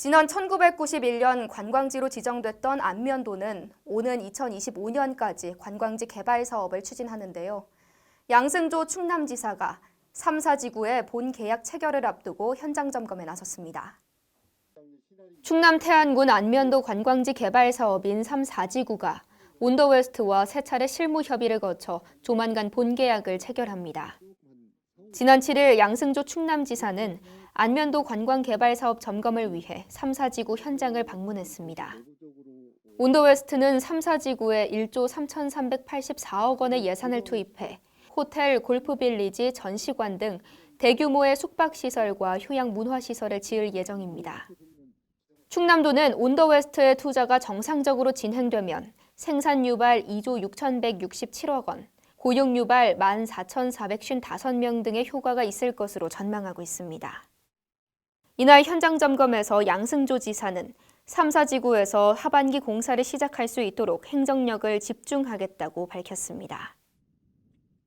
지난 1991년 관광지로 지정됐던 안면도는 오는 2025년까지 관광지 개발 사업을 추진하는데요. 양승조 충남지사가 3, 4지구의 본 계약 체결을 앞두고 현장 점검에 나섰습니다. 충남 태안군 안면도 관광지 개발 사업인 3, 4지구가 온더웨스트와 세 차례 실무 협의를 거쳐 조만간 본 계약을 체결합니다. 지난 7일 양승조 충남지사는 안면도 관광 개발 사업 점검을 위해 3, 4지구 현장을 방문했습니다. 온더웨스트는 3, 4지구에 1조 3,384억 원의 예산을 투입해 호텔, 골프빌리지, 전시관 등 대규모의 숙박시설과 휴양 문화시설을 지을 예정입니다. 충남도는 온더웨스트의 투자가 정상적으로 진행되면 생산 유발 2조 6,167억 원, 고용 유발 14,455명 등의 효과가 있을 것으로 전망하고 있습니다. 이날 현장 점검에서 양승조 지사는 3, 4지구에서 하반기 공사를 시작할 수 있도록 행정력을 집중하겠다고 밝혔습니다.